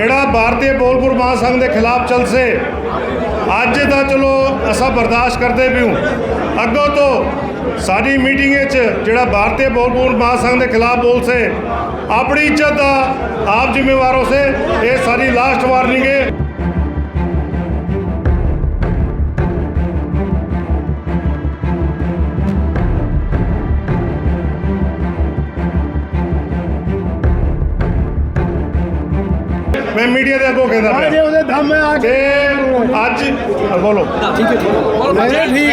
ਜਿਹੜਾ ਭਾਰਤੀ ਬੋਲਪੁਰ ਮਹਾਸੰਘ ਦੇ ਖਿਲਾਫ ਚਲਸੇ, ਅੱਜ ਦਾ ਚਲੋ ਅਸਾਂ ਬਰਦਾਸ਼ਤ ਕਰਦੇ ਵੀ ਅੱਗੋਂ ਤੋਂ ਸਾਡੀ ਮੀਟਿੰਗ ਵਿੱਚ ਜਿਹੜਾ ਭਾਰਤੀ ਬੋਲਪੁਰ ਮਹਾਸੰਘ ਦੇ ਖਿਲਾਫ ਬੋਲਸੇ, ਆਪਣੀ ਇੱਜ਼ਤ ਦਾ ਆਪ ਜ਼ਿੰਮੇਵਾਰ ਹੋ ਸੇ ਇਹ ਸਾਡੀ ਲਾਸਟ ਵਾਰਨਿੰਗ ਹੈ। ਮੀਡੀਆ ਦੇ ਅੱਗੋਂ ਕਹਿੰਦਾ ਜੇ ਉਹਦੇ ਦਮ ਆ ਕਿ ਅੱਜ ਬੋਲੋ। ਨਹੀਂ ਠੀਕ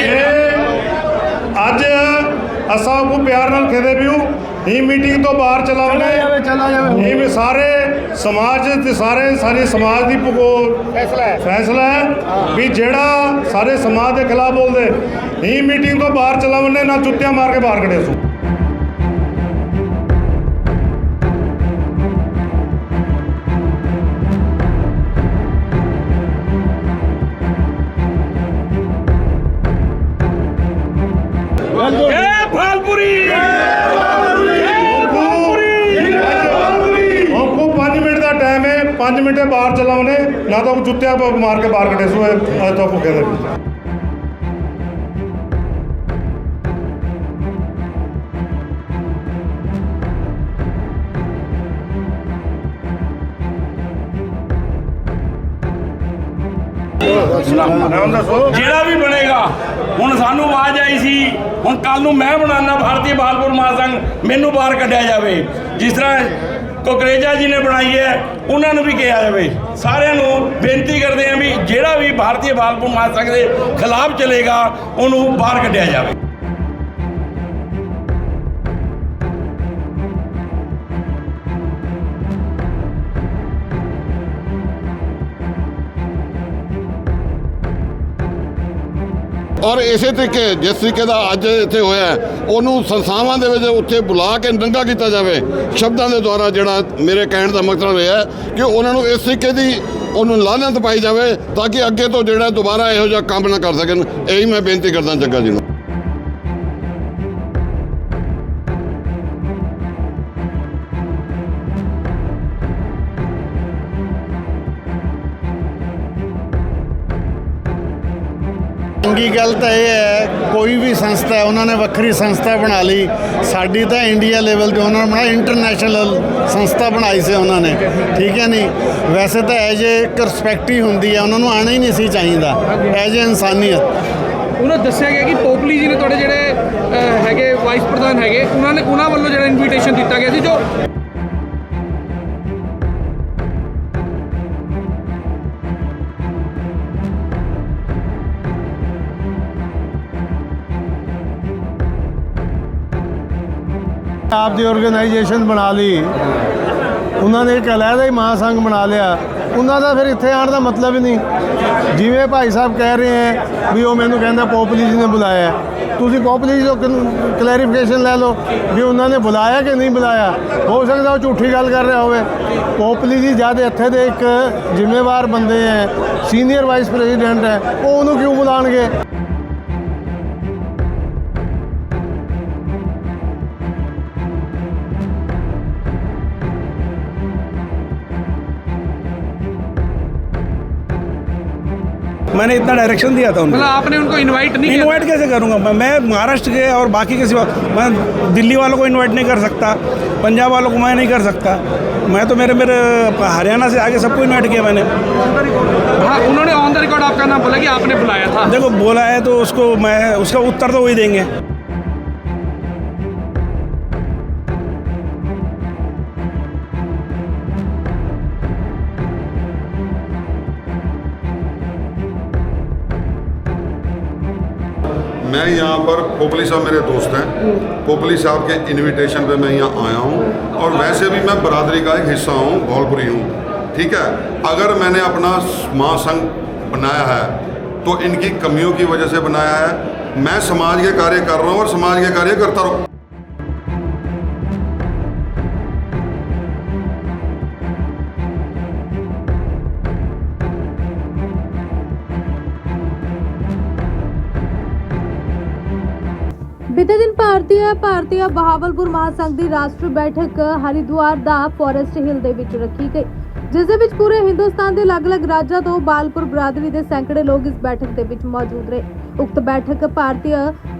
ਅੱਜ ਅਸਾਂ ਕੋ ਪਿਆਰ ਨਾਲ ਕਹਿੰਦੇ ਪਿਓ ਇਹ ਮੀਟਿੰਗ ਤੋਂ ਬਾਹਰ ਚਲਾ ਚਲਾਵਣੇ ਜਾਵੇ ਚਲਾ ਜਾਵੇ। ਇਹ ਵੀ ਸਾਰੇ ਸਮਾਜ ਤੇ ਸਾਰੇ ਸਾਰੇ ਸਮਾਜ ਦੀ ਭਗੋ ਫੈਸਲਾ ਹੈ। ਫੈਸਲਾ ਹੈ ਵੀ ਜਿਹੜਾ ਸਾਰੇ ਸਮਾਜ ਦੇ ਖਿਲਾਫ ਬੋਲਦੇ ਇਹ ਮੀਟਿੰਗ ਤੋਂ ਬਾਹਰ ਚਲਾਵਣੇ ਨਾ ਜੁੱਤੀਆਂ ਮਾਰ ਕੇ ਬਾਹਰ ਕੱਢੇ ਸੋ 5 ਮਿੰਟ ਬਾਹਰ ਚਲਾਵਣੇ ਨਾ ਤਾਂ ਉਹ ਜੁੱਤੀਆਂ ਮਾਰ ਕੇ ਬਾਹਰ ਕੱਢੇ ਸੋ ਅੱਜ ਤੋਂ ਕੋ ਕਹਿੰਦੇ ਜਿਹੜਾ ਵੀ ਬਣੇਗਾ, ਹੁਣ ਸਾਨੂੰ ਆਵਾਜ਼ ਆਈ ਸੀ, ਹੁਣ ਕੱਲ ਨੂੰ ਮੈਂ ਬਣਾਉਣਾ, ਭਾਰਤੀ ਬਾਲਪੁਰ ਮਹਾਸੰਘ ਮੈਨੂੰ ਬਾਹਰ ਕੱਢਿਆ ਜਾਵੇ। ਜਿਸ ਤਰ੍ਹਾਂ ਕੋਕਰੇਜਾ ਜੀ ਨੇ ਬਣਾਈ ਹੈ, ਉਹਨਾਂ ਨੂੰ ਵੀ ਕਿਹਾ ਜਾਵੇ। ਸਾਰਿਆਂ ਨੂੰ ਬੇਨਤੀ ਕਰਦੇ ਹਾਂ ਵੀ ਜਿਹੜਾ ਵੀ ਭਾਰਤੀ ਬਾਲਪੁਰ ਮਹਾਸੰਘ ਦੇ ਖਿਲਾਫ ਚਲੇਗਾ, ਉਹਨੂੰ ਬਾਹਰ ਕੱਢਿਆ ਜਾਵੇ। ਔਰ ਇਸੇ ਤਰੀਕੇ ਜਿਸ ਤਰੀਕੇ ਦਾ ਅੱਜ ਇੱਥੇ ਹੋਇਆ ਉਹਨੂੰ ਸੰਸਥਾਵਾਂ ਦੇ ਵਿੱਚ ਉੱਥੇ ਬੁਲਾ ਕੇ ਨੰਗਾ ਕੀਤਾ ਜਾਵੇ। ਸ਼ਬਦਾਂ ਦੇ ਦੁਆਰਾ ਜਿਹੜਾ ਮੇਰੇ ਕਹਿਣ ਦਾ ਮਕਸਦ ਇਹ ਹੈ ਕਿ ਉਹਨਾਂ ਨੂੰ ਇਸ ਤਰੀਕੇ ਦੀ ਉਹਨੂੰ ਲਾਹਨਤ ਪਾਈ ਜਾਵੇ ਤਾਂ ਕਿ ਅੱਗੇ ਤੋਂ ਜਿਹੜਾ ਦੁਬਾਰਾ ਇਹੋ ਜਿਹਾ ਕੰਮ ਨਾ ਕਰ ਸਕਣ। ਇਹੀ ਮੈਂ ਬੇਨਤੀ ਕਰਦਾ ਜੱਗਾ ਜੀ ਨੂੰ। ਚੰਗੀ ਗੱਲ ਤਾਂ ਇਹ ਹੈ, ਕੋਈ ਵੀ ਸੰਸਥਾ ਉਹਨਾਂ ਨੇ ਵੱਖਰੀ ਸੰਸਥਾ ਬਣਾ ਲਈ। ਸਾਡੀ ਤਾਂ ਇੰਡੀਆ ਲੈਵਲ ਤੇ ਉਹਨਾਂ ਨੇ ਬਣਾਈ ਇੰਟਰਨੈਸ਼ਨਲ ਸੰਸਥਾ ਬਣਾਈ ਸੀ ਉਹਨਾਂ ਨੇ। ਠੀਕ ਹੈ ਨਹੀਂ? ਵੈਸੇ ਤਾਂ ਐਜ ਏ ਰਿਸਪੈਕਟ ਹੀ ਹੁੰਦੀ ਹੈ, ਉਹਨਾਂ ਨੂੰ ਆਣਾ ਹੀ ਨਹੀਂ ਸੀ ਚਾਹੀਦਾ। ਐਜ ਏ ਇਨਸਾਨੀਅਤ। ਉਹਨਾਂ ਦੱਸਿਆ ਗਿਆ ਕਿ ਪੋਪਲੀ ਜੀ ਨੇ ਤੁਹਾਡੇ ਜਿਹੜੇ ਹੈਗੇ ਵਾਈਸ ਪ੍ਰਧਾਨ ਹੈਗੇ, ਉਹਨਾਂ ਨੇ ਉਹਨਾਂ ਵੱਲੋਂ ਜਿਹੜਾ ਇਨਵੀਟੇਸ਼ਨ ਦਿੱਤਾ ਗਿਆ ਸੀ, ਜੋ ਆਪ ਦੀ ਆਰਗੇਨਾਈਜੇਸ਼ਨ ਬਣਾ ਲਈ। ਉਹਨਾਂ ਨੇ ਇੱਕ ਅਲੱਗਾ ਹੀ ਮਹਾਸੰਘ ਬਣਾ ਲਿਆ। ਉਹਨਾਂ ਦਾ ਫਿਰ ਇੱਥੇ ਆਉਣ ਦਾ ਮਤਲਬ ਹੀ ਨਹੀਂ। ਜਿਵੇਂ ਭਾਈ ਸਾਹਿਬ ਕਹਿ ਰਹੇ ਹੈ ਵੀ ਉਹ ਮੈਨੂੰ ਕਹਿੰਦਾ ਪੋਪਲੀ ਜੀ ਨੇ ਬੁਲਾਇਆ। ਤੁਸੀਂ ਪੋਪਲੀ ਜੀ ਤੋਂ ਕਲੈਰੀਫਿਕੇਸ਼ਨ ਲੈ ਲਓ ਵੀ ਉਹਨਾਂ ਨੇ ਬੁਲਾਇਆ ਕਿ ਨਹੀਂ ਬੁਲਾਇਆ। ਹੋ ਸਕਦਾ ਉਹ ਝੂਠੀ ਗੱਲ ਕਰ ਰਿਹਾ ਹੋਵੇ। ਪੋਪਲੀ ਜੀ ਜਦ ਇੱਥੇ ਦੇ ਇੱਕ ਜ਼ਿੰਮੇਵਾਰ ਬੰਦੇ ਹੈ ਸੀਨੀਅਰ ਵਾਈਸ ਪ੍ਰੈਜ਼ੀਡੈਂਟ ਹੈ, ਉਹ ਉਹਨੂੰ ਕਿਉਂ ਬੁਲਾਣਗੇ मैंने इतना डायरेक्शन दिया था उनको। आपने उनको इनवाइट नहीं इनवाइट कैसे करूँगा? मैं मैं महाराष्ट्र के और बाकी के सिवा मैं दिल्ली वालों को इनवाइट नहीं कर सकता पंजाब वालों को मैं नहीं कर सकता। मैं तो मेरे मेरे हरियाणा से आगे सबको इन्वाइट किया मैंने। हाँ उन्होंने ऑन द रिकॉर्ड आपका नाम बोला कि आपने बुलाया था। देखो बोला है तो उसको मैं उसका उत्तर तो वही देंगे। मैं यहाँ पर पोपली साहब मेरे दोस्त हैं। पोपली साहब के इनविटेशन पे मैं यहाँ आया हूँ और वैसे भी मैं बरादरी का एक हिस्सा हूँ भौलपुरी हूँ। ठीक है? अगर मैंने अपना महासंघ बनाया है तो इनकी कमियों की वजह से बनाया है। मैं समाज के कार्य कर रहा हूँ और समाज के कार्य करता रहूँ। ਭਾਰਤੀ ਭਾਰਤੀ ਬਹਾਵਲਪੁਰ ਮਹਾਸੰਘ ਦੀ ਰਾਸ਼ਟਰੀ ਬੈਠਕ ਹਰਿਦੁਆਰ ਦਾ ਫੋਰੈਸਟ ਹਿੱਲ ਦੇ ਵਿੱਚ ਰੱਖੀ ਗਈ, ਜਿਸ ਦੇ ਵਿੱਚ ਪੂਰੇ ਹਿੰਦੁਸਤਾਨ ਦੇ ਅਲੱਗ-ਅਲੱਗ ਰਾਜਾਂ ਤੋਂ ਬਾਲਪੁਰ ਬਰਾਦਰੀ ਦੇ ਸੈਂਕੜੇ ਲੋਕ ਇਸ ਬੈਠਕ ਦੇ ਵਿੱਚ ਮੌਜੂਦ ਰਹੇ। ਉਕਤ ਬੈਠਕ ਭਾਰਤੀ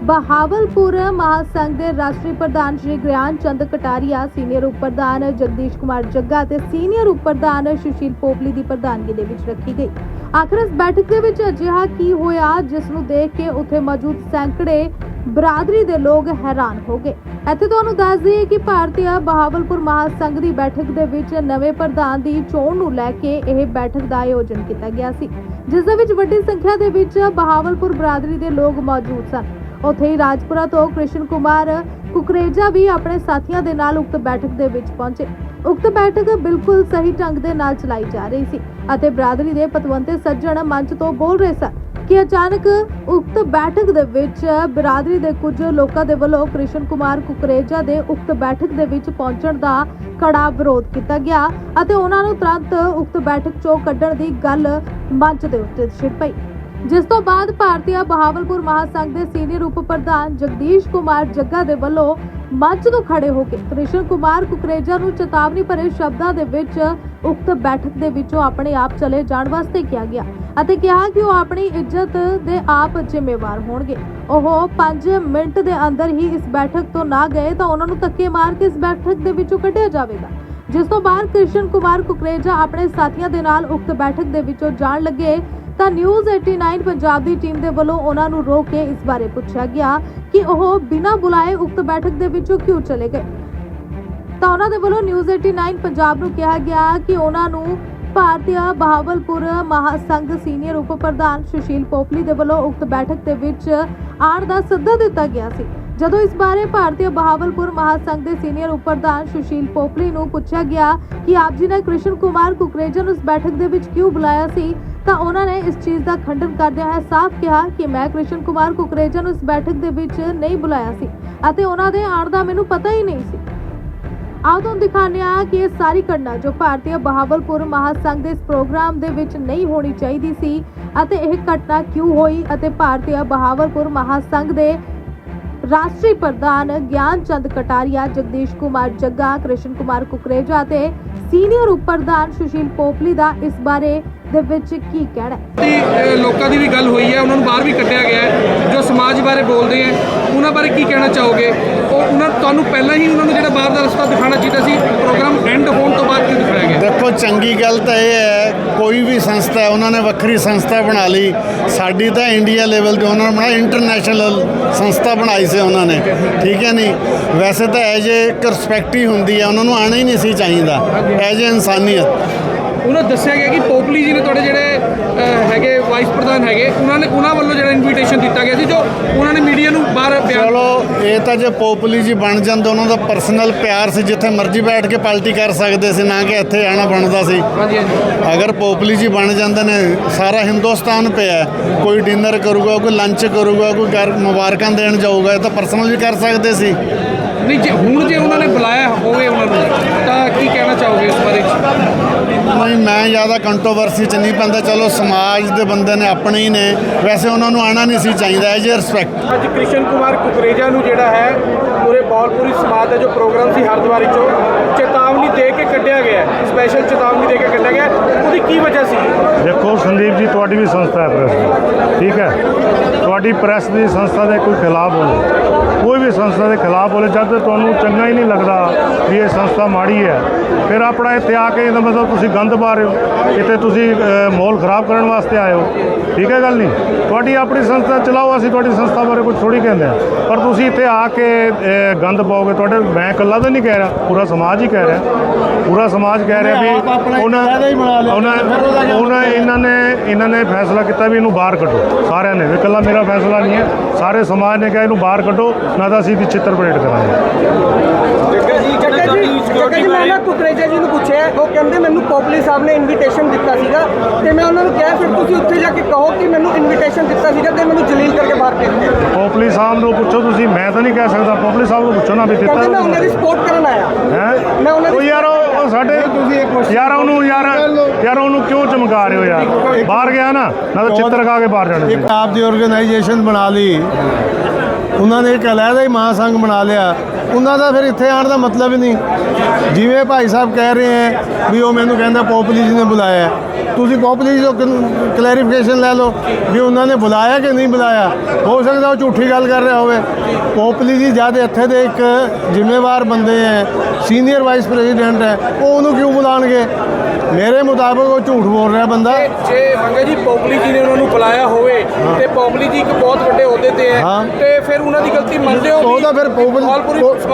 ਬਹਾਵਲਪੁਰ ਮਹਾਸੰਘ ਦੇ ਰਾਸ਼ਟਰੀ ਪ੍ਰਧਾਨ ਸ਼੍ਰੀ ਗਿਆਨ ਚੰਦ ਕਟਾਰੀਆ, ਸੀਨੀਅਰ ਉਪ ਪ੍ਰਧਾਨ ਜਗਦੀਸ਼ ਕੁਮਾਰ ਜੱਗਾ ਤੇ ਸੀਨੀਅਰ ਉਪ ਪ੍ਰਧਾਨ ਸੁਸ਼ੀਲ ਪੋਪਲੀ ਦੀ ਪ੍ਰਧਾਨਗੀ ਦੇ ਵਿੱਚ ਰੱਖੀ ਗਈ। ਆਖਰ ਇਸ ਬੈਠਕ ਦੇ ਵਿੱਚ ਅਜਿਹਾ ਕੀ ਹੋਇਆ, ਜਿਸ ਨੂੰ ਦੇਖ ਕੇ ਉੱਥੇ ਮੌਜੂਦ ਸੈਂਕੜੇ ਬਰਾਦਰੀ ਦੇ ਲੋਕ ਹੈਰਾਨ ਹੋ ਗਏ। ਇੱਥੇ ਤੁਹਾਨੂੰ ਦੱਸ ਦਈਏ ਕਿ ਭਾਰਤੀ ਬਹਾਵਲਪੁਰ ਮਹਾਸੰਘ ਦੀ ਬੈਠਕ ਦੇ ਵਿੱਚ ਨਵੇਂ ਪ੍ਰਧਾਨ ਦੀ ਚੋਣ ਨੂੰ ਲੈ ਕੇ ਇਹ ਬੈਠਕ ਦਾ ਆਯੋਜਨ ਕੀਤਾ ਗਿਆ ਸੀ, ਜਿਸ ਦੇ ਵਿੱਚ ਵੱਡੀ ਸੰਖਿਆ ਦੇ ਵਿੱਚ ਬਹਾਵਲਪੁਰ ਬਰਾਦਰੀ ਦੇ ਲੋਕ ਮੌਜੂਦ ਸਨ। ਉੱਥੇ ਹੀ ਰਾਜਪੁਰਾ ਤੋਂ ਕ੍ਰਿਸ਼ਨ ਕੁਮਾਰ ਕੁਕਰੇਜਾ ਵੀ ਆਪਣੇ ਸਾਥੀਆਂ ਦੇ ਨਾਲ ਉਕਤ ਬੈਠਕ ਦੇ ਵਿੱਚ ਪਹੁੰਚੇ। ਉਕਤ ਬੈਠਕ ਬਿਲਕੁਲ ਸਹੀ ਢੰਗ ਦੇ ਨਾਲ ਚਲਾਈ ਜਾ ਰਹੀ ਸੀ ਅਤੇ ਬਰਾਦਰੀ ਦੇ ਪਤਵੰਤੇ ਸੱਜਣ ਮੰਚ ਤੋਂ ਬੋਲ ਰਹੇ ਸਨ। ਕਿ ਅਚਾਨਕ ਉਕਤ ਬੈਠਕ ਦੇ ਵਿੱਚ ਬਰਾਦਰੀ ਦੇ ਕੁਝ ਲੋਕਾਂ ਦੇ ਵੱਲੋਂ ਕ੍ਰਿਸ਼ਨ ਕੁਮਾਰ ਕੁਕਰੇਜਾ ਦੇ ਉਕਤ ਬੈਠਕ ਦੇ ਵਿੱਚ ਪਹੁੰਚਣ ਦਾ ਕੜਾ ਵਿਰੋਧ ਕੀਤਾ ਗਿਆ ਅਤੇ ਉਹਨਾਂ ਨੂੰ ਤੁਰੰਤ ਉਕਤ ਬੈਠਕ ਚੋਂ ਕੱਢਣ ਦੀ ਗੱਲ ਮੰਚ ਦੇ ਉੱਤੇ ਛਿੜ ਪਈ। ਜਿਸ ਤੋਂ ਬਾਅਦ ਭਾਰਤੀ ਬਹਾਵਲਪੁਰ ਮਹਾਸੰਘ ਦੇ ਸੀਨੀਅਰ ਉਪ ਪ੍ਰਧਾਨ ਜਗਦੀਸ਼ ਕੁਮਾਰ ਜੱਗਾ ਦੇ ਵੱਲੋਂ ਮੰਚ ਤੋਂ ਖੜੇ ਹੋ ਕੇ ਕ੍ਰਿਸ਼ਨ ਕੁਮਾਰ ਕੁਕਰੇਜਾ ਨੂੰ ਚੇਤਾਵਨੀ ਭਰੇ ਸ਼ਬਦਾਂ ਦੇ ਵਿੱਚ ਉਕਤ ਬੈਠਕ ਦੇ ਵਿੱਚੋਂ ਆਪਣੇ ਆਪ ਚਲੇ ਜਾਣ ਵਾਸਤੇ ਕਿਹਾ ਗਿਆ ਅਤੇ ਕਿਹਾ ਕਿ ਉਹ ਆਪਣੀ ਇੱਜ਼ਤ ਦੇ ਆਪ ਜ਼ਿੰਮੇਵਾਰ ਹੋਣਗੇ। ਉਹ 5 ਮਿੰਟ ਦੇ ਅੰਦਰ ਹੀ ਇਸ ਬੈਠਕ ਤੋਂ ਨਾ ਗਏ ਤਾਂ ਉਹਨਾਂ ਨੂੰ ਧੱਕੇ ਮਾਰ ਕੇ ਇਸ ਬੈਠਕ ਦੇ ਵਿੱਚੋਂ ਕੱਢਿਆ ਜਾਵੇਗਾ। ਜਿਸ ਤੋਂ ਬਾਅਦ ਕ੍ਰਿਸ਼ਨ ਕੁਮਾਰ ਕੁਕਰੇਜਾ ਆਪਣੇ ਸਾਥੀਆਂ ਦੇ ਨਾਲ ਉਕਤ ਬੈਠਕ ਦੇ ਵਿੱਚੋਂ ਜਾਣ ਲੱਗੇ ਤਾਂ ਨਿਊਜ਼ 89 ਪੰਜਾਬ ਦੀ ਟੀਮ ਦੇ ਵੱਲੋਂ ਉਹਨਾਂ ਨੂੰ ਰੋਕ ਕੇ ਇਸ ਬਾਰੇ ਪੁੱਛਿਆ ਗਿਆ ਕਿ ਉਹ ਬਿਨਾਂ ਬੁਲਾਏ ਉਕਤ ਬੈਠਕ ਦੇ ਵਿੱਚੋਂ ਕਿਉਂ ਚਲੇ ਗਏ। ਤਾਂ ਉਹਨਾਂ ਦੇ ਵੱਲੋਂ ਨਿਊਜ਼ 89 ਪੰਜਾਬ ਨੂੰ ਕਿਹਾ ਗਿਆ ਕਿ ਉਹਨਾਂ ਨੂੰ ਭਾਰਤੀ ਬਹਾਵਲਪੁਰ ਮਹਾਸੰਘ ਸੀਨੀਅਰ ਉਪ ਪ੍ਰਧਾਨ ਸੁਸ਼ੀਲ ਪੋਪਲੀ ਦੇ ਵੱਲੋਂ ਉਕਤ ਬੈਠਕ ਦੇ ਵਿੱਚ ਆਉਣ ਦਾ ਸੱਦਾ ਦਿੱਤਾ ਗਿਆ ਸੀ। ਜਦੋਂ ਇਸ ਬਾਰੇ ਭਾਰਤੀ ਬਹਾਵਲਪੁਰ ਮਹਾਸੰਘ ਦੇ ਸੀਨੀਅਰ ਉਪ ਸੁਸ਼ੀਲ ਪੋਪਲੀ ਨੂੰ ਪੁੱਛਿਆ ਗਿਆ ਕਿ ਆਪ ਜੀ ਨੇ ਕ੍ਰਿਸ਼ਨ ਕੁਮਾਰ ਕੁਕਰੇਜਾ ਨੂੰ ਇਸ ਬੈਠਕ ਦੇ ਵਿੱਚ ਕਿਉਂ ਬੁਲਾਇਆ ਸੀ, ਤਾਂ ਉਹਨਾਂ ਨੇ ਇਸ ਚੀਜ਼ ਦਾ ਖੰਡਨ ਕਰਦਿਆਂ ਹੋਇਆ ਸਾਫ਼ ਕਿਹਾ ਕਿ ਮੈਂ ਕ੍ਰਿਸ਼ਨ ਕੁਮਾਰ ਕੁਕਰੇਜਾ ਨੂੰ ਇਸ ਬੈਠਕ ਦੇ ਵਿੱਚ ਨਹੀਂ ਬੁਲਾਇਆ ਸੀ ਅਤੇ ਉਹਨਾਂ ਦੇ ਆਉਣ ਦਾ ਮੈਨੂੰ ਪਤਾ ਹੀ ਨਹੀਂ ਸੀ। ਆਓ ਤੁਹਾਨੂੰ ਦਿਖਾਉਂਦੇ ਹਾਂ ਕਿ ਇਹ ਸਾਰੀ ਘਟਨਾ ਜੋ ਭਾਰਤੀ ਬਹਾਵਲਪੁਰ ਮਹਾਸੰਘ ਦੇ ਇਸ ਪ੍ਰੋਗਰਾਮ ਦੇ ਵਿੱਚ ਨਹੀਂ ਹੋਣੀ ਚਾਹੀਦੀ ਸੀ ਅਤੇ ਇਹ ਘਟਨਾ ਕਿਉਂ ਹੋਈ ਅਤੇ ਭਾਰਤੀ ਬਹਾਵਲਪੁਰ ਮਹਾਸੰਘ ਦੇ ਰਾਸ਼ਟਰੀ ਪ੍ਰਧਾਨ ਗਿਆਨ ਚੰਦ ਕਟਾਰੀਆ, ਜਗਦੀਸ਼ ਕੁਮਾਰ ਜੱਗਾ, ਕ੍ਰਿਸ਼ਨ ਕੁਮਾਰ ਕੁਕਰੇਜਾ ਤੇ ਸੀਨੀਅਰ ਉਪ ਪ੍ਰਧਾਨ ਸੁਸ਼ੀਲ ਪੋਪਲੀ ਦਾ ਇਸ ਬਾਰੇ ਦੇ ਵਿੱਚ ਕੀ ਕਹਿਣਾ ਹੈ? ਲੋਕਾਂ ਦੀ ਵੀ ਗੱਲ ਹੋਈ ਹੈ, ਉਹਨਾਂ ਨੂੰ ਬਾਹਰ ਵੀ ਕੱਢਿਆ ਗਿਆ ਹੈ, ਜੋ ਸਮਾਜ ਬਾਰੇ ਬੋਲਦੇ ਹੈ, ਉਹਨਾਂ ਬਾਰੇ ਕੀ ਕਹਿਣਾ ਚਾਹੋਗੇ? ਉਹ, ਉਹਨਾਂ, ਤੁਹਾਨੂੰ ਪਹਿਲਾਂ ਹੀ ਉਹਨਾਂ ਨੂੰ ਜਿਹੜਾ ਬਾਹਰ ਦਾ ਰਸਤਾ ਦਿਖਾਉਣਾ ਚਾਹੀਦਾ ਸੀ ਪ੍ਰੋਗਰਾਮ ਐਂਡ ਹੋਣ ਤੋਂ ਬਾਅਦ ਕਿਉਂ ਦਿਖਾਇਆ ਗਿਆ ਦੇਖੋ ਚੰਗੀ ਗੱਲ ਤਾਂ ਇਹ ਹੈ, ਕੋਈ ਵੀ ਸੰਸਥਾ, ਉਹਨਾਂ ਨੇ ਵੱਖਰੀ ਸੰਸਥਾ ਬਣਾ ਲਈ। ਸਾਡੀ ਤਾਂ ਇੰਡੀਆ ਲੈਵਲ ਤੇ ਉਹਨਾਂ ਨੇ ਬਣਾ ਇੰਟਰਨੈਸ਼ਨਲ ਸੰਸਥਾ ਬਣਾਈ ਸੀ ਉਹਨਾਂ ਨੇ। ਠੀਕ ਹੈ ਨਹੀਂ? ਵੈਸੇ ਤਾਂ ਐਜ ਏ ਰਿਸਪੈਕਟ ਹੀ ਹੁੰਦੀ ਹੈ, ਉਹਨਾਂ ਨੂੰ ਆਣਾ ਹੀ ਨਹੀਂ ਸੀ ਚਾਹੀਦਾ। ਐਜ ਏ ਇਨਸਾਨੀਅਤ। ਉਹਨਾਂ ਦੱਸਿਆ ਗਿਆ ਕਿ ਪੋਪਲੀ ਜੀ ਨੇ ਤੁਹਾਡੇ ਜਿਹੜੇ ਹੈਗੇ ਵਾਈਸ ਪ੍ਰਧਾਨ ਹੈਗੇ ਉਹਨਾਂ ਨੇ ਉਹਨਾਂ ਵੱਲੋਂ ਜਿਹੜਾ ਇਨਵੀਟੇਸ਼ਨ ਦਿੱਤਾ ਗਿਆ ਸੀ ਜੋ ਉਹਨਾਂ ਨੇ ਮੀਡੀਆ ਨੂੰ ਬਾਹਰ ਚਲੋ ਇਹ ਤਾਂ ਜੇ ਪੋਪਲੀ ਜੀ ਬਣ ਜਾਂਦੇ ਉਹਨਾਂ ਦਾ ਪਰਸਨਲ ਪਿਆਰ ਸੀ ਜਿੱਥੇ ਮਰਜ਼ੀ ਬੈਠ ਕੇ ਪਾਰਟੀ ਕਰ ਸਕਦੇ ਸੀ ਨਾ ਕਿ ਇੱਥੇ ਆਣਾ ਬਣਦਾ ਸੀ। ਹਾਂਜੀ ਹਾਂਜੀ। ਅਗਰ ਪੋਪਲੀ ਜੀ ਬਣ ਜਾਂਦੇ ਨੇ ਸਾਰਾ ਹਿੰਦੁਸਤਾਨ ਪਿਆ। ਕੋਈ ਡਿਨਰ ਕਰੂਗਾ ਕੋਈ ਲੰਚ ਕਰੂਗਾ ਕੋਈ ਘਰ ਮੁਬਾਰਕਾਂ ਦੇਣ ਜਾਊਗਾ ਇਹ ਤਾਂ ਪਰਸਨਲ ਵੀ ਕਰ ਸਕਦੇ ਸੀ। ਨਹੀਂ ਜੇ ਹੁਣ ਜੇ ਉਹਨਾਂ ਨੇ ਬੁਲਾਇਆ ਹੋਵੇ ਉਹਨਾਂ ਨੂੰ ਤਾਂ ਕੀ ਕਹਿਣਾ ਚਾਹੋਗੇ ਇਸ ਬਾਰੇ? ਨਹੀਂ ਮੈਂ ਜ਼ਿਆਦਾ ਕੰਟਰੋਵਰਸੀ ਚ ਨਹੀਂ ਪੈਂਦਾ। ਚਲੋ, ਸਮਾਜ ਦੇ ਬੰਦੇ ਨੇ ਆਪਣੇ ਹੀ ਨੇ। ਵੈਸੇ ਉਹਨਾਂ ਨੂੰ ਆਣਾ ਨਹੀਂ ਸੀ ਚਾਹੀਦਾ ਐਜ ਰਿਸਪੈਕਟ ਅੱਜ ਕ੍ਰਿਸ਼ਨ ਕੁਮਾਰ ਕੁਕਰੇਜਾ ਨੂੰ ਜਿਹੜਾ ਹੈ, ਪੂਰੇ ਬੌਲਪੁਰੀ ਸਮਾਜ ਦਾ ਜੋ ਪ੍ਰੋਗਰਾਮ ਸੀ ਹਰਦੁਆਰੀ ਚੋਂ ਚੇਤਾਵਨੀ ਦੇ ਕੇ ਕੱਢਿਆ ਗਿਆ ਹੈ ਸਪੈਸ਼ਲ ਚੇਤਾਵਨੀ ਦੇ ਕੇ ਕੱਢਿਆ ਗਿਆ। ਉਹਦੀ ਕੀ ਵਜ੍ਹਾ ਸੀ? ਦੇਖੋ, ਸੰਦੀਪ ਜੀ, ਤੁਹਾਡੀ ਵੀ ਸੰਸਥਾ ਹੈ ਪ੍ਰੈਸ ਦੀ, ਠੀਕ ਹੈ? ਤੁਹਾਡੀ ਪ੍ਰੈਸ ਦੀ ਸੰਸਥਾ ਦੇ ਕੋਈ ਖਿਲਾਫ ਹੋਵੇ ਕੋਈ ਵੀ ਸੰਸਥਾ ਦੇ ਖਿਲਾਫ ਹੋਵੇ ਜਦ ਤੁਹਾਨੂੰ ਚੰਗਾ ਹੀ ਨਹੀਂ ਲੱਗਦਾ ਵੀ ਇਹ ਸੰਸਥਾ ਮਾੜੀ ਹੈ, ਫਿਰ ਆਪਣਾ ਇੱਥੇ ਆ ਕੇ ਇਹਦਾ ਮਤਲਬ ਤੁਸੀਂ ਗੰਦ ਪਾ ਰਹੇ ਹੋ, ਇੱਥੇ ਤੁਸੀਂ ਮਾਹੌਲ ਖਰਾਬ ਕਰਨ ਵਾਸਤੇ ਆਏ ਹੋ, ਠੀਕ ਹੈ ਗੱਲ ਨਹੀਂ? ਤੁਹਾਡੀ ਆਪਣੀ ਸੰਸਥਾ, ਚਲਾਓ, ਅਸੀਂ ਤੁਹਾਡੀ ਸੰਸਥਾ ਬਾਰੇ ਕੁਝ ਥੋੜੀ ਕਹਿੰਦੇ ਆ ਪਰ ਤੁਸੀਂ ਇੱਥੇ ਆ ਕੇ ਗੰਦ ਪਾਓਗੇ, ਤੁਹਾਡੇ, ਮੈਂ ਇਕੱਲਾ ਤਾਂ ਨਹੀਂ ਕਹਿ ਰਿਹਾ, ਪੂਰਾ ਸਮਾਜ ਹੀ ਕਹਿ ਰਿਹਾ, ਪੂਰਾ ਸਮਾਜ ਕਹਿ ਰਿਹਾ ਵੀ ਆਪਣਾ ਇੱਕ ਉਹਨਾਂ ਫਾਇਦਾ ਹੀ ਬਣਾ ਲਿਆ। ਉਹਨਾਂ ਉਹਨਾਂ ਇਹਨਾਂ ਨੇ ਇਹਨਾਂ ਨੇ ਫੈਸਲਾ ਕੀਤਾ ਵੀ ਇਹਨੂੰ ਬਾਹਰ ਕੱਢੋ ਸਾਰਿਆਂ ਨੇ। ਵੀ ਇਕੱਲਾ ਮੇਰਾ ਫੈਸਲਾ ਨਹੀਂ ਹੈ। ਸਾਰੇ ਸਮਾਜ ਨੇ ਕਿਹਾ ਇਹਨੂੰ ਬਾਹਰ ਕੱਢੋ ਨਾ ਤਾਂ ਅਸੀਂ ਇਹਦੀ ਚਿੱਤਰ ਪਰੇਡ ਕਰਾਂਗੇ। ਜੀ ਮੈਂ ਨਾ ਕੁਕਰੇਜਾ ਜੀ ਨੂੰ ਪੁੱਛਿਆ ਉਹ ਕਹਿੰਦੇ ਮੈਨੂੰ ਪੋਪਲੀ ਸਾਹਿਬ ਨੇ ਇਨਵੀਟੇਸ਼ਨ ਦਿੱਤਾ ਸੀਗਾ। ਤੇ ਮੈਂ ਉਹਨਾਂ ਨੂੰ ਕਿਹਾ ਫਿਰ ਤੁਸੀਂ ਉੱਥੇ ਜਾ ਕੇ ਕਹੋ ਕਿ ਮੈਨੂੰ ਇਨਵੀਟੇਸ਼ਨ ਦਿੱਤਾ ਸੀਗਾ ਤੇ ਮੈਨੂੰ ਜਲੀਲ ਕਰਕੇ ਬਾਹਰ ਭੇਜਿਆ ਪੋਪਲੀ ਸਾਹਿਬ ਨੂੰ ਪੁੱਛੋ ਤੁਸੀਂ ਮੈਂ ਤਾਂ ਨਹੀਂ ਕਹਿ ਸਕਦਾ ਪੋਪਲੀ ਸਾਹਿਬ ਨੂੰ ਪੁੱਛੋ ਨਾ ਵੀ ਦਿੱਤਾ ਕਹਿੰਦੇ ਮੈਂ ਉਹਨਾਂ ਦੀ ਸਪੋਰਟ ਕਰਨ ਆਇਆ। ਹੈ? ਮੈਂ ਉਹਨਾਂ ਦੀ ਉਹ ਯਾਰ ਉਹ ਉਹ ਸਾਡੇ ਯਾਰ ਉਹਨੂੰ ਯਾਰ ਯਾਰ ਉਹਨੂੰ ਕਿਉਂ ਚਮਕਾ ਰਹੇ ਹੋ ਯਾਰ? ਬਾਹਰ ਗਿਆ ਨਾ ਨਾ ਤਾਂ ਚਿੱਤਰ ਖਾ ਕੇ ਬਾਹਰ ਜਾਣਾ ਇੱਕ ਆਪ ਦੀ ਆਰਗੇਨਾਈਜੇਸ਼ਨ ਬਣਾ ਲਈ। ਉਹਨਾਂ ਨੇ ਇੱਕ ਅਲੱਗਾ ਹੀ ਮਹਾਸੰਘ ਬਣਾ ਲਿਆ। ਉਹਨਾਂ ਦਾ ਫਿਰ ਇੱਥੇ ਆਉਣ ਦਾ ਮਤਲਬ ਹੀ ਨਹੀਂ। ਜਿਵੇਂ ਭਾਈ ਸਾਹਿਬ ਕਹਿ ਰਹੇ ਹੈ ਵੀ ਉਹ ਮੈਨੂੰ ਕਹਿੰਦਾ ਪੋਪਲੀ ਜੀ ਨੇ ਬੁਲਾਇਆ। ਤੁਸੀਂ ਪੋਪਲੀ ਜੀ ਤੋਂ ਕਲੈਰੀਫਿਕੇਸ਼ਨ ਲੈ ਲਓ ਵੀ ਉਹਨਾਂ ਨੇ ਬੁਲਾਇਆ ਕਿ ਨਹੀਂ ਬੁਲਾਇਆ। ਹੋ ਸਕਦਾ ਉਹ ਝੂਠੀ ਗੱਲ ਕਰ ਰਿਹਾ ਹੋਵੇ। ਪੋਪਲੀ ਜੀ ਜਦ ਇੱਥੇ ਦੇ ਇੱਕ ਜ਼ਿੰਮੇਵਾਰ ਬੰਦੇ ਹੈ ਸੀਨੀਅਰ ਵਾਈਸ ਪ੍ਰੈਜ਼ੀਡੈਂਟ ਹੈ ਉਹ ਉਹਨੂੰ ਕਿਉਂ ਬੁਲਾਣਗੇ? ਮੇਰੇ ਮੁਤਾਬਕ ਉਹ ਝੂਠ ਬੋਲ ਰਿਹਾ ਬੰਦਾ। ਜੇ ਮੰਗੇ ਜੀ ਪੋਪਲੀ ਜੀ ਨੇ ਉਹਨਾਂ ਨੂੰ ਬੁਲਾਇਆ ਹੋਵੇ ਤੇ ਪੋਪਲੀ ਜੀ ਇੱਕ ਬਹੁਤ ਵੱਡੇ ਅਹੁਦੇ ਤੇ ਹੈ। ਤੇ ਫਿਰ ਉਹਨਾਂ ਦੀ ਗਲਤੀ ਮੰਨਦੇ ਹੋ ਉਹ ਤਾਂ ਫਿਰ ਪੋਪਲੀ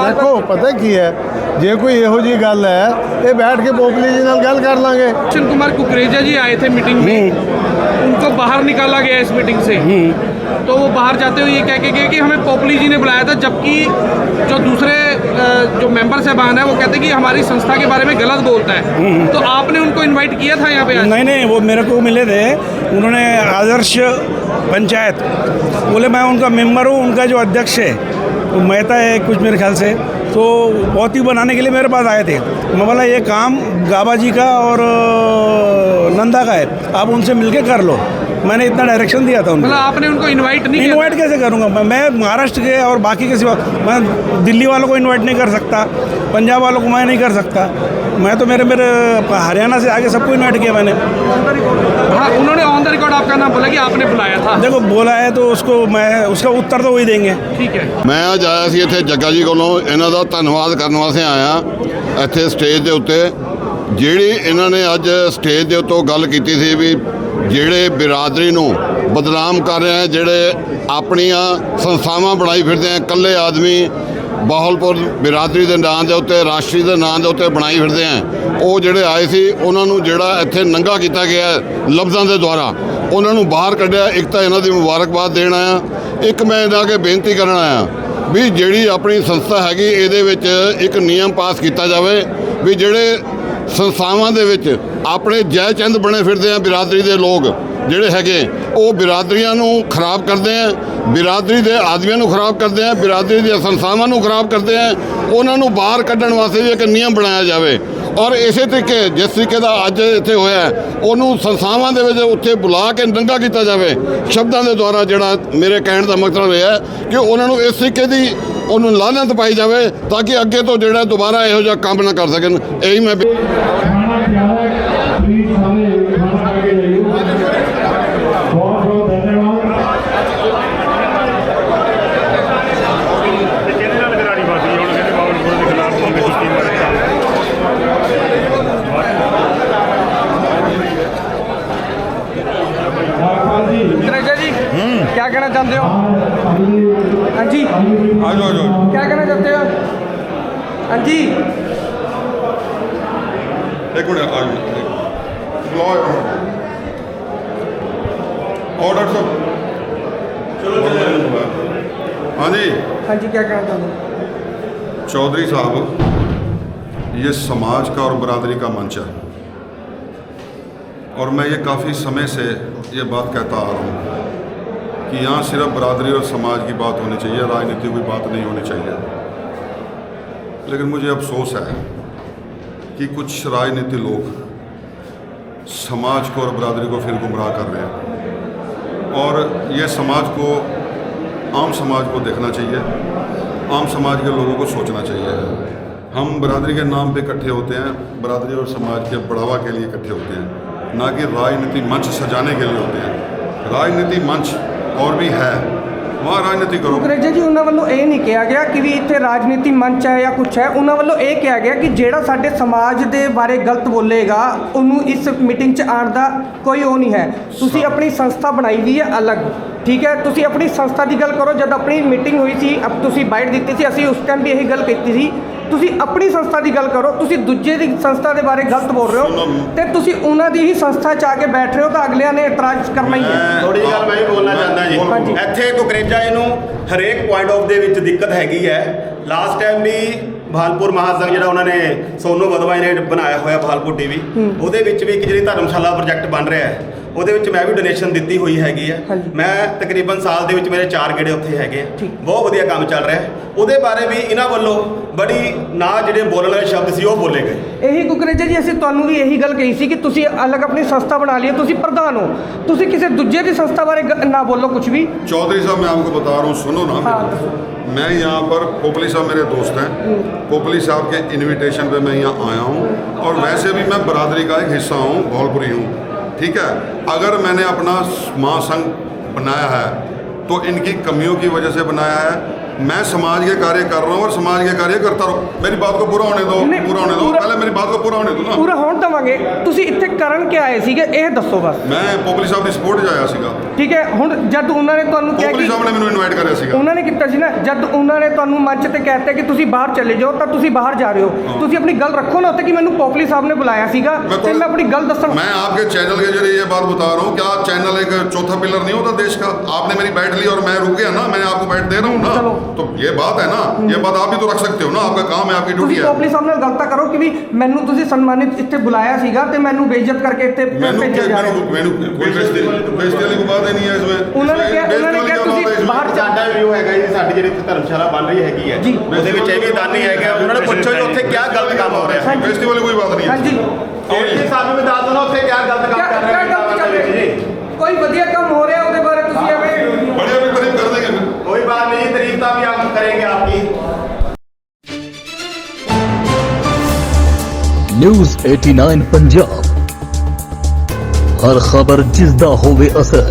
ਦੇਖੋ ਪਤਾ ਕੀ ਹੈ ਜੇ ਕੋਈ ਇਹੋ ਜੀ ਗੱਲ ਹੈ ਇਹ ਬੈਠ ਕੇ ਪੋਪਲੀ ਜੀ ਨਾਲ ਗੱਲ ਕਰ ਲਾਂਗੇ किशन कुमार कुकरेजा जी आए थे मीटिंग में उनको बाहर निकाला गया इस मीटिंग से तो वो बाहर जाते हुए ये कह के गए कि हमें पोपली जी ने बुलाया था जबकि जो दूसरे अ, जो मेंबर साहबान है वो कहते हैं कि हमारी संस्था के बारे में गलत बोलता है तो आपने उनको इनवाइट किया था यहाँ पे आज नहीं नहीं वो मेरे को मिले थे उन्होंने आदर्श पंचायत बोले मैं उनका मेंबर हूँ उनका जो अध्यक्ष है वो मेहता है कुछ मेरे ख्याल से तो बहुत ही बनाने के लिए मेरे पास आए थे। मैं बोला ये काम गाबा जी का और नंदा का है आप उनसे मिलके कर लो। मैंने इतना डायरेक्शन दिया था उनको। मतलब आपने उनको इनवाइट नहीं किया इनवाइट कैसे करूँगा? मैं मैं महाराष्ट्र के और बाकी के सिवा मैं दिल्ली वालों को इनवाइट नहीं कर सकता पंजाब वालों को मैं नहीं कर सकता। मैं तो मेरे मेरे हरियाणा से आगे सबको इनवाइट किया मैंने हाँ उन्होंने ऑन द रिकॉर्ड आपका नाम बोला कि आपने बुलाया था देखो बोला है तो उसको मैं उसका उत्तर तो वही देंगे ठीक है ਮੈਂ ਅੱਜ ਆਇਆ ਸੀ ਇੱਥੇ ਜੱਗਾ ਜੀ ਕੋਲੋਂ ਇਹਨਾਂ ਦਾ ਧੰਨਵਾਦ ਕਰਨ ਵਾਸਤੇ ਆਇਆ ਇੱਥੇ ਸਟੇਜ ਦੇ ਉੱਤੇ ਜਿਹੜੀ ਇਹਨਾਂ ਨੇ ਅੱਜ ਸਟੇਜ ਦੇ ਉੱਤੋਂ ਗੱਲ ਕੀਤੀ ਸੀ ਵੀ ਜਿਹੜੇ ਬਿਰਾਦਰੀ ਨੂੰ ਬਦਨਾਮ ਕਰ ਰਹੇ ਆ ਜਿਹੜੇ ਆਪਣੀਆਂ ਸੰਸਥਾਵਾਂ ਬਣਾਈ ਫਿਰਦੇ ਆ ਇਕੱਲੇ ਆਦਮੀ ਬਾਹਲਪੁਰ ਬਿਰਾਦਰੀ ਦੇ ਨਾਂ ਦੇ ਉੱਤੇ, ਰਾਸ਼ਟਰੀ ਦੇ ਨਾਂ ਦੇ ਉੱਤੇ ਬਣਾਈ ਫਿਰਦੇ ਆ। ਉਹ ਜਿਹੜੇ ਆਏ ਸੀ, ਉਹਨਾਂ ਨੂੰ ਜਿਹੜਾ ਇੱਥੇ ਨੰਗਾ ਕੀਤਾ ਗਿਆ ਲਫ਼ਜ਼ਾਂ ਦੇ ਦੁਆਰਾ। ਉਹਨਾਂ ਨੂੰ ਬਾਹਰ ਕੱਢਿਆ, ਇੱਕ ਤਾਂ ਇਹਨਾਂ ਦੀ ਮੁਬਾਰਕਬਾਦ ਦੇਣ ਆਇਆ, ਇੱਕ ਮੈਂ ਇਹਨਾਂ ਅੱਗੇ ਬੇਨਤੀ ਕਰਨ ਆਇਆ ਵੀ ਜਿਹੜੀ ਆਪਣੀ ਸੰਸਥਾ ਹੈਗੀ, ਇਹਦੇ ਵਿੱਚ ਇੱਕ ਨਿਯਮ ਪਾਸ ਕੀਤਾ ਜਾਵੇ ਵੀ ਜਿਹੜੇ ਸੰਸਥਾਵਾਂ ਦੇ ਵਿੱਚ ਆਪਣੇ ਜੈ ਚੰਦ ਬਣੇ ਫਿਰਦੇ ਆ, ਬਿਰਾਦਰੀ ਦੇ ਲੋਕ ਜਿਹੜੇ ਹੈਗੇ, ਉਹ ਬਿਰਾਦਰੀਆਂ ਨੂੰ ਖਰਾਬ ਕਰਦੇ ਆ, ਬਿਰਾਦਰੀ ਦੇ ਆਦਮੀਆਂ ਨੂੰ ਖਰਾਬ ਕਰਦੇ ਆ, ਬਿਰਾਦਰੀ ਦੀਆਂ ਸੰਸਥਾਵਾਂ ਨੂੰ ਖਰਾਬ ਕਰਦੇ ਆ, ਉਹਨਾਂ ਨੂੰ ਬਾਹਰ ਕੱਢਣ ਵਾਸਤੇ ਵੀ ਇੱਕ ਨਿਯਮ ਬਣਾਇਆ ਜਾਵੇ। ਔਰ ਇਸੇ ਤਰੀਕੇ, ਜਿਸ ਤਰੀਕੇ ਦਾ ਅੱਜ ਇੱਥੇ ਹੋਇਆ ਉਹਨੂੰ ਸੰਸਥਾਵਾਂ ਦੇ ਵਿੱਚ ਉੱਥੇ ਬੁਲਾ ਕੇ ਨੰਗਾ ਕੀਤਾ ਜਾਵੇ। ਸ਼ਬਦਾਂ ਦੇ ਦੁਆਰਾ ਜਿਹੜਾ ਮੇਰੇ ਕਹਿਣ ਦਾ ਮਕਸਦ ਇਹ ਹੈ ਕਿ ਉਹਨਾਂ ਨੂੰ ਇਸ ਤਰੀਕੇ ਦੀ ਉਹਨੂੰ ਲਾਹਨਤ ਪਾਈ ਜਾਵੇ ਤਾਂ ਕਿ ਅੱਗੇ ਤੋਂ ਜਿਹੜਾ ਦੁਬਾਰਾ ਇਹੋ ਜਿਹਾ ਕੰਮ ਨਾ ਕਰ ਸਕਣ। ਇਹੀ ਮੈਂ तनेजा जी हम्म। क्या कहना चाहते हो? हाँ जी। आज जाओ क्या कहना चाहते हो? हाँ जी। एक मिनट आज जाओ। ऑर्डर सब। हाँ जी। हाँ जी क्या कहना चाहते हो? चौधरी साहब ये समाज का और बरादरी का मंच है। और मैं ये काफ़ी समय से ये बात कहता आ रहा हूँ कि यहाँ सिर्फ़ बरादरी और समाज की बात होनी चाहिए, राजनीति की बात नहीं होनी चाहिए। लेकिन मुझे अफसोस है कि कुछ राजनीति लोग समाज को और बरादरी को फिर गुमराह कर रहे हैं। और ये समाज को, आम समाज को देखना चाहिए, आम समाज के लोगों को सोचना चाहिए। हम बरादरी के नाम पे इकट्ठे होते हैं, बरादरी और समाज के बढ़ावा के लिए इकट्ठे होते हैं। ना कि राजनीति मंच सजाने के लिए होते हैं राजनीति मंच और भी है वहाँ राजनीति करो ਕੁਕਰੇਜਾ ਜੀ ਉਹਨਾਂ ਵੱਲੋਂ ਇਹ ਨਹੀਂ ਕਿਹਾ ਗਿਆ ਕਿ ਵੀ ਇੱਥੇ ਰਾਜਨੀਤੀ ਮੰਚ ਹੈ ਜਾਂ ਕੁਝ ਹੈ ਉਹਨਾਂ ਵੱਲੋਂ ਇਹ ਕਿਹਾ ਗਿਆ ਕਿ ਜਿਹੜਾ ਸਾਡੇ ਸਮਾਜ ਦੇ ਬਾਰੇ ਗਲਤ ਬੋਲੇਗਾ ਉਹਨੂੰ ਇਸ ਮੀਟਿੰਗ 'ਚ ਆਉਣ ਦਾ ਕੋਈ ਉਹ ਨਹੀਂ ਹੈ ਤੁਸੀਂ ਆਪਣੀ ਸੰਸਥਾ ਬਣਾਈ ਵੀ ਹੈ ਅਲੱਗ ਠੀਕ ਹੈ ਤੁਸੀਂ ਆਪਣੀ ਸੰਸਥਾ ਦੀ ਗੱਲ ਕਰੋ ਜਦ ਆਪਣੀ ਮੀਟਿੰਗ ਹੋਈ ਸੀ ਅਬ ਤੁਸੀਂ ਬਾਈਟ ਦਿੱਤੀ ਸੀ ਅਸੀਂ ਉਸ ਟਾਈਮ ਵੀ ਇਹੀ ਗੱਲ ਕੀਤੀ ਸੀ ਤੁਸੀਂ ਆਪਣੀ ਸੰਸਥਾ ਦੀ ਗੱਲ ਕਰੋ ਤੁਸੀਂ ਦੂਜੇ ਦੀ ਸੰਸਥਾ ਦੇ ਬਾਰੇ ਗਲਤ ਬੋਲ ਰਹੇ ਹੋ ਤੇ ਤੁਸੀਂ ਉਹਨਾਂ ਦੀ ਹੀ ਸੰਸਥਾ 'ਚ ਆ ਕੇ ਬੈਠ ਰਹੇ ਹੋ ਤਾਂ ਅਗਲਿਆਂ ਨੇ ਇਤਰਾਜ਼ ਕਰਨਾ ਹੀ ਹੈ। ਥੋੜੀ ਗੱਲ ਮੈਂ ਵੀ ਬੋਲਣਾ ਚਾਹੁੰਦਾ ਜੀ। ਇੱਥੇ ਕੁਕਰੇਜਾ ਜੀ ਨੂੰ ਹਰੇਕ ਪੁਆਇੰਟ ਆਫ ਦੇ ਵਿੱਚ ਦਿੱਕਤ ਹੈਗੀ ਹੈ। ਲਾਸਟ ਟਾਈਮ ਵੀ ਭਾਲਪੁਰ ਮਹਾਸੰਘ ਜਿਹੜਾ ਉਹਨਾਂ ਨੇ ਸੋਨੂ ਬਦਵਾਈ ਨੇ ਬਣਾਇਆ ਹੋਇਆ ਭਾਲਪੁਰ ਟੀਵੀ ਉਹਦੇ ਵਿੱਚ ਵੀ ਇੱਕ ਜਿਹੜੀ ਧਰਮਸ਼ਾਲਾ ਪ੍ਰੋਜੈਕਟ ਬਣ ਰਿਹਾ ਹੈ। ਉਹਦੇ ਵਿੱਚ ਮੈਂ ਵੀ ਡੋਨੇਸ਼ਨ ਦਿੱਤੀ ਹੋਈ ਹੈਗੀ ਆ ਹਾਂਜੀ। ਮੈਂ ਤਕਰੀਬਨ ਸਾਲ ਦੇ ਵਿੱਚ ਮੇਰੇ ਚਾਰ ਗੇੜੇ ਉੱਥੇ ਹੈਗੇ ਆ ਠੀਕ। ਬਹੁਤ ਵਧੀਆ ਕੰਮ ਚੱਲ ਰਿਹਾ ਹੈ ਉਹਦੇ ਬਾਰੇ ਵੀ ਇਹਨਾਂ ਵੱਲੋਂ ਬੜੀ ਨਾ ਜਿਹੜੇ ਬੋਲਣ ਵਾਲੇ ਸ਼ਬਦ ਸੀ ਉਹ ਬੋਲੇ ਗਏ ਇਹੀ ਕੁਕਰੇਜਾ ਜੀ ਅਸੀਂ ਤੁਹਾਨੂੰ ਵੀ ਇਹੀ ਗੱਲ ਕਹੀ ਸੀ ਕਿ ਤੁਸੀਂ ਅਲੱਗ ਆਪਣੀ ਸੰਸਥਾ ਬਣਾ ਲਈ ਹੈ ਤੁਸੀਂ ਪ੍ਰਧਾਨ ਹੋ ਤੁਸੀਂ ਕਿਸੇ ਦੂਜੇ ਦੀ ਸੰਸਥਾ ਬਾਰੇ ਗ- ਨਾ ਬੋਲੋ ਕੁਝ ਵੀ चौधरी साहब मैं आपको बता रहा हूँ सुनो ना हाँ, मेरी। मैं यहाँ पर पोपली साहब मेरे दोस्त हैं पोपली साहब के इनविटेशन पे मैं यहाँ आया हूँ और वैसे भी मैं बरादरी का एक हिस्सा हूँ भौलपुरी हूँ ठीक है अगर मैंने अपना महासंघ बनाया है तो इनकी कमियों की वजह से बनाया है मैं समाज के कार्य कर रहा हूँ और समाज के कार्य करता रहूँ मेरी बात को पूरा होने दो नहीं, पूरा होने दो पूरा- पहले मेरी बात को पूरा होने दो ना ਪੂਰਾ ਹੋਣ ਦਵਾਂਗੇ ਤੁਸੀਂ ਇੱਥੇ ਕਰਨ ਕਿ ਆਏ ਸੀਗੇ ਇਹ ਦੱਸੋ ਬਸ ਮੈਂ ਪੋਪਲੀ ਸਾਹਿਬ ਦੀ ਸਪੋਰਟ 'ਚ ਆਇਆ ਸੀਗਾ ਠੀਕ ਹੈ ਹੁਣ ਜਦ ਉਹਨਾਂ ਨੇ ਤੁਹਾਨੂੰ ਕਿਹਾ ਪੋਪਲੀ ਕਿ ਸਾਹਿਬ ਨੇ ਮੈਨੂੰ ਇਨਵਾਈਟ ਕਰਿਆ ਸੀਗਾ ਉਹਨਾਂ ਨੇ ਕੀਤਾ ਸੀ ਨਾ ਜਦ ਉਹਨਾਂ ਨੇ ਤੁਹਾਨੂੰ ਮੰਚ ਤੇ ਕਹਿਤਾ ਕਿ ਤੁਸੀਂ ਬਾਹਰ ਚਲੇ ਜਾਓ ਤਾਂ ਤੁਸੀਂ ਬਾਹਰ ਜਾ ਰਹੇ ਹੋ ਤੁਸੀਂ ਆਪਣੀ ਗੱਲ ਰੱਖੋ ਨਾ ਉੱਤੇ ਕਿ ਮੈਨੂੰ ਪੋਪਲੀ ਸਾਹਿਬ ਨੇ ਬੁਲਾਇਆ ਸੀਗਾ मैं ਤੇ तो- ਮੈਂ ਆਪਣੀ ਗੱਲ ਦੱਸਣ मैं आपके चैनल के जरिए ये बात बता रहा हूँ क्या चैनल एक चौथा पिलर नहीं होता देश का आपने मेरी बैठ ली और मैं रुक गया ना मैं आपको बैठ दे रहा हूँ चलो। ना तो ये बात है ना ये बात आप भी तो रख सकते हो ना आपका काम है आपकी ड्यूटी ਤੁਸੀਂ है ਪੋਪਲੀ ਸਾਹਿਬ ਨਾਲ ਗੱਲ ਤਾਂ ਕਰੋ ਕਿ ਵੀ ਮੈਨੂੰ ਤੁਸੀਂ ਸਨਮਾਨਿਤ ਇੱਥੇ ਬੁਲਾਇਆ ਸੀਗਾ ਤੇ ਮੈਨੂੰ ਬੇਇੱਜ਼ਤ ਕਰਕੇ ਇੱਥੇ मैनू ਭੇਜਿਆ ਜਾ ਰਿਹਾ मैनू मैनू कोई बेइज्जती बेइज्जती वाली कोई बात ਦੇ ਨਹੀਂ ਇਸ ਵੇ ਉਹਨਾਂ ਨੇ ਕਿਹਾ ਉਹਨਾਂ ਨੇ ਕਿਹਾ ਤੁਸੀਂ ਬਾਹਰ ਸਾਡਾ ਵੀਡੀਓ ਹੈਗਾ ਜੀ ਸਾਡੀ ਜਿਹੜੀ ਧਰਮਸ਼ਾਲਾ ਬਣ ਰਹੀ ਹੈਗੀ ਹੈ। ਉਹਦੇ ਵਿੱਚ ਇਹ ਵੀ ਦਾਨੀ ਹੈਗਾ ਉਹਨਾਂ ਨੇ ਪੁੱਛੋ ਜੀ ਉੱਥੇ ਕੀ ਗਲਤ ਕੰਮ ਹੋ ਰਿਹਾ। ਫੈਸਟੀਵਲ ਕੋਈ ਬਾਤ ਨਹੀਂ ਹਾਂਜੀ। ਔਰ ਜੀ ਸਾਨੂੰ ਵੀ ਦੱਸ ਦੋ ਉੱਥੇ ਕੀ ਗਲਤ ਕੰਮ ਕਰ ਰਹੇ ਹੋ ਕੋਈ ਵਧੀਆ ਕੰਮ ਹੋ ਰਿਹਾ ਉਹਦੇ ਬਾਰੇ ਤੁਸੀਂ ਐਵੇਂ ਬੜੇ ਵੀ ਕਰੀਬ ਕਰ ਦੇਗੇ ਕੋਈ ਬਾਤ ਨਹੀਂ ਤਾਰੀਫ ਤਾਂ ਵੀ ਆਪ ਕਰੇਗੇ ਆਪਕੀ ਨਿਊਜ਼ 89 ਪੰਜਾਬ ਹਰ ਖਬਰ ਜਿਸ ਦਾ ਹੋਵੇ ਅਸਰ।